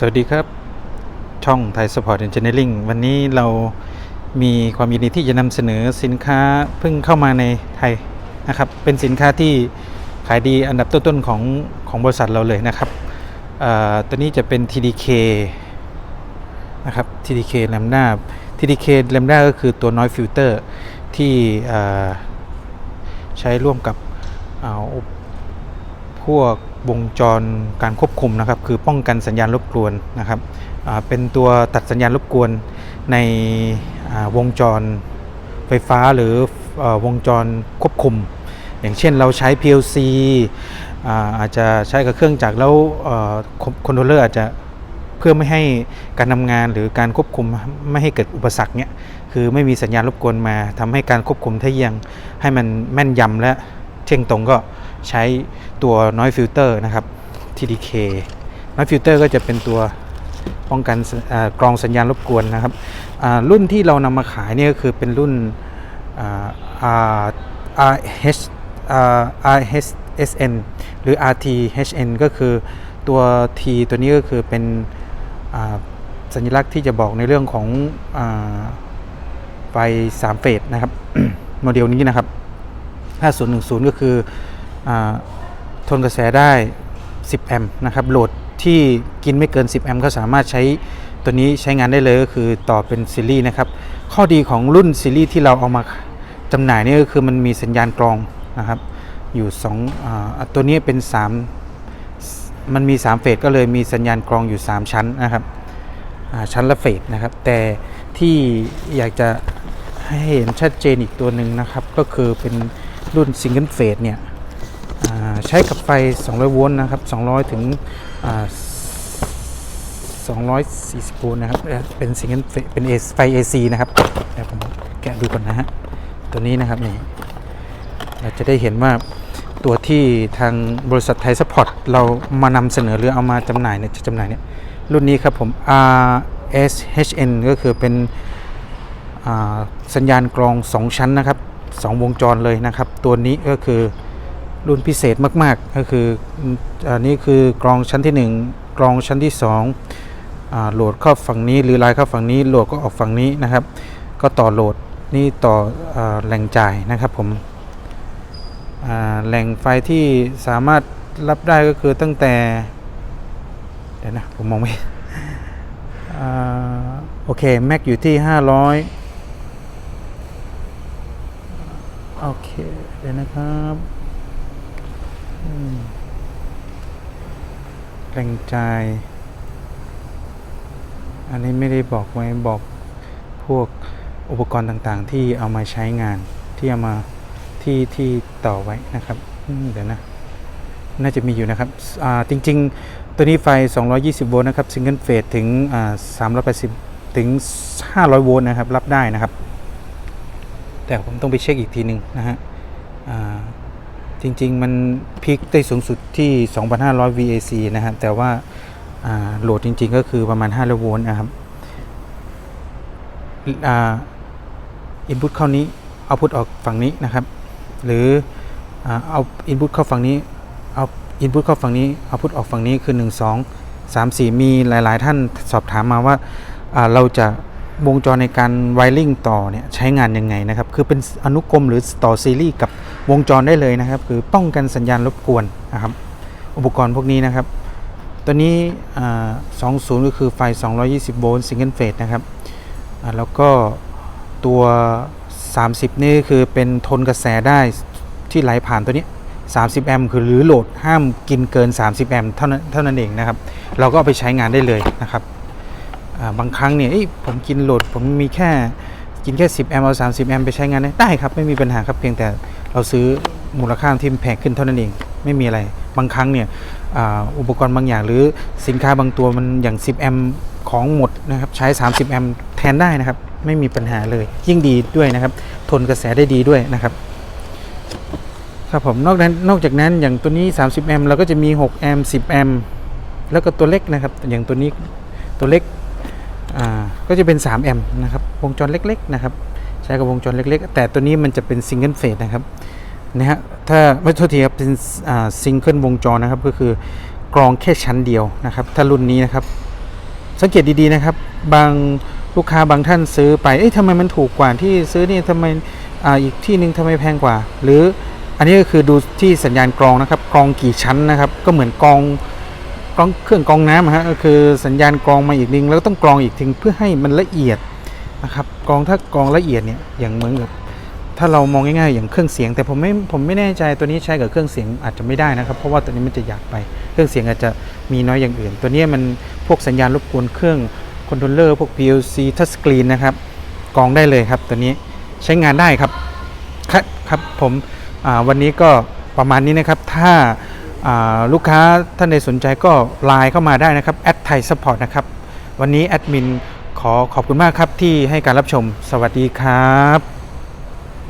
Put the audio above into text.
สวัสดีครับ ช่องไทยสปอร์ต e อนจิเนียริงวันนี้เรามีความยินดีที่จะนำเสนอสินค้าเพิ่งเข้ามาในไทยนะครับ เป็นสินค้าที่ขายดีอันดับต้นๆของของบริษัทเราเลยนะครับตัวนี้จะเป็น TDK นะครับ TDK Lambda TDK Lambda ก็คือตัว noise filter ที่ใช้ร่วมกับพวก วงจรการควบคุมนะครับ คือป้องกันสัญญาณรบกวนนะครับเป็นตัวตัดสัญญาณรบกวนในวงจรไฟฟ้าหรือวงจรควบคุม อย่างเช่นเราใช้ PLC อาจจะใช้กับเครื่องจักรแล้วคอนโทรลเลอร์อาจจะเพื่อไม่ให้การทำงานหรือการควบคุมไม่ให้เกิดอุปสรรคเนี่ยคือไม่มีสัญญาณรบกวนมาทำให้การควบคุมที่ยังให้มันแม่นยำและ เที่ยงตรงก็ใช้ตัว noise filter นะครับ TDK noise filter ก็จะเป็นตัวป้องกันกรองสัญญาณรบกวนนะครับรุ่นที่เรานำมาขายเนี่ยก็คือเป็นรุ่น R H R H S N หรือ RTHN ก็คือตัว T ตัวนี้ก็คือเป็นสัญลักษณ์ที่จะบอกในเรื่องของอาไฟ3เฟสนะครับ โมเดลนี้นะครับ 5010 ก็คืออทนกระแสได้ 10 แอมป์นะครับ โหลดที่กินไม่เกิน 10 แอมป์ก็สามารถใช้ตัวนี้ใช้งานได้เลยก็คือต่อเป็นซีรีส์นะครับ ข้อดีของรุ่นซีรีส์ที่เราเอามาจำหน่ายนี่ก็คือมันมีสัญญาณกรองนะครับ อยู่2อ่าตัวนี้เป็น 3 มันมี 3 เฟสก็เลยมีสัญญาณกรองอยู่ 3 ชั้นนะครับชั้นละเฟสนะครับ แต่ที่อยากจะให้เห็นชัดเจนอีกตัวหนึ่งนะครับ ก็คือเป็น รุ่นซิงเกิลเฟสเนี่ยใช้กับไฟ 200 โวลต์นะครับ 200 ถึง 240 โวลต์นะครับ เป็นซิงเกิลเฟสเป็นไฟ AC นะครับเดี๋ยวผมแกะดูก่อนนะฮะ ตัวนี้นะครับนี่ เราจะได้เห็นว่าตัวที่ทางบริษัทไทยสปอร์ตเรามานำเสนอหรือเอามาจำหน่ายเนี่ยจะจำหน่ายเนี่ย รุ่นนี้ครับผม RSHN ก็คือเป็นสัญญาณกรอง 2 ชั้นนะครับ 2 วงจรเลยนะครับ ตัวนี้ก็คือรุ่นพิเศษมาก ๆ ก็คืออันนี้คือกรองชั้นที่ 1 กรองชั้นที่2อ่าโหลดเข้าฝั่งนี้ หรือไลน์เข้าฝั่งนี้โหลดก็ออกฝั่งนี้นะครับ ก็ต่อโหลดนี่ต่ออแหล่งจ่ายนะครับผมแหล่งไฟที่สามารถรับได้ก็คือตั้งแต่เดี๋ยวนะผมมองไม่อโอเค แม็กอยู่ที่ 500 โอ เคเดี๋ยวนะครับแหล่งจ่ายอันนี้ไม่ได้บอกไว้บอกพวกอุปกรณ์ต่างๆ ที่เอามาใช้งานที่เอามาที่ที่ต่อไว้นะครับเดี๋ยวนะ น่าจะมีอยู่นะครับจริง ๆ ตัวนี้ไฟ 220 โวลต์นะครับซิงเกิลเฟสถึงอ่า380 ถึง 500 โวลต์นะครับ รับได้นะครับ แต่ผมต้องไปเช็คอีกทีหนึ่งนะฮะอ่าจริงๆ มันพีคได้สูงสุดที่ 2,500 VAC นะครับ แต่ว่าาโหลดจริงๆ ก็คือประมาณ500โวลต์นะครับอ่าอินพุตเข้านี้เอาพุตออกฝั่งนี้นะครับ หรืออ่าเอาอินพุตเข้าฝั่งนี้เอาอินพุตเข้าฝั่งนี้เอาพุตออกฝั่งนี้คือ 1 2 3 4 มีหลายๆ ท่านสอบถามมาว่าอ่าเราจะ วงจรในการไวริงต่อเนี่ยใช้งานยังไงนะครับ คือเป็นอนุกรมหรือต่อซีรีส์กับวงจรได้เลยนะครับ คือป้องกันสัญญาณรบกวนนะครับ อุปกรณ์พวกนี้นะครับ ตัวนี้อ่า20ก็คือไฟ 220 โวลต์ซิงเกิลเฟสนะครับแล้วก็ตัว 30 นี่คือเป็นทนกระแสได้ที่ไหลผ่านตัวนี้ 30 แอมป์คือหรือโหลดห้ามกินเกิน 30 แอมป์เท่านั้นเท่านั้นเองนะครับ เราก็เอาไปใช้งานได้เลยนะครับ บางครั้งเนี่ยผมกินโหลดผมมีแค่กินแค่ 10 แอมป์เอา 30 แอมป์ไปใช้งานได้ได้ครับ ไม่มีปัญหาครับเพียงแต่เราซื้อมูลค่าที่แพงขึ้นเท่านั้นเอง ไม่มีอะไร บางครั้งเนี่ยอ,อุปกรณ์บางอย่างหรือสินค้าบางตัวมันอย่าง 10 แอมป์ของหมดนะครับใช้ 30 แอมป์แทนได้นะครับ ไม่มีปัญหาเลยยิ่งดีด้วยนะครับ ทนกระแสได้ดีด้วยนะครับครับผมนอกนั้นนอกจากนั้นอย่างตัวนี้ 30 แอมป์เราก็จะมี 6 แอมป์10 แอมป์แล้วก็ตัวเล็กนะครับ อย่างตัวนี้ตัวเล็ก ก็จะเป็น 3 แอมป์นะครับ วงจรเล็กๆนะครับ ใช้กับวงจรเล็ก ๆ แต่ตัวนี้มันจะเป็นซิงเกิลเฟสนะครับนะฮะถ้าไม่โทษทีครับเป็นซิงเกิลวงจรนะครับ ก็คือกรองแค่ชั้นเดียวนะครับ ถ้ารุ่นนี้นะครับ สังเกตดีๆนะครับ บางลูกค้าบางท่านซื้อไป เอ๊ะทำไมมันถูกกว่าที่ซื้อนี่ทำไมออีกที่นึงทำไมแพงกว่า หรืออันนี้ก็คือดูที่สัญญาณกรองนะครับ กรองกี่ชั้นนะครับ ก็เหมือนกรอง กรองเครื่องกรองน้ำฮะก็คือสัญญาณกรองมาอีกนึงแล้วต้องกรองอีกทีเพื่อให้มันละเอียดนะครับกรองถ้ากรองละเอียดเนี่ยอย่างเหมือนกับถ้าเรามองง่ายๆอย่างเครื่องเสียง แต่ผมไม่ผมไม่แน่ใจตัวนี้ใช้กับเครื่องเสียงอาจจะไม่ได้นะครับเพราะว่าตัวนี้มันจะหยาบไปเครื่องเสียงอาจจะมีน้อยอย่างอื่น ตัวนี้มันพวกสัญญาณรบกวนเครื่องคอนโทรลเลอร์พวก PLC touch screen นะครับกรองได้เลยครับตัวนี้ใช้งานได้ครับครับครับผมวันนี้ก็ประมาณนี้นะครับถ้า ลูกค้าท่านใดสนใจก็ไลน์เข้ามาได้นะครับแอดไทยสปอร์ตนะครับ วันนี้แอดมินขอขอบคุณมากครับที่ให้การรับชม สวัสดีครับ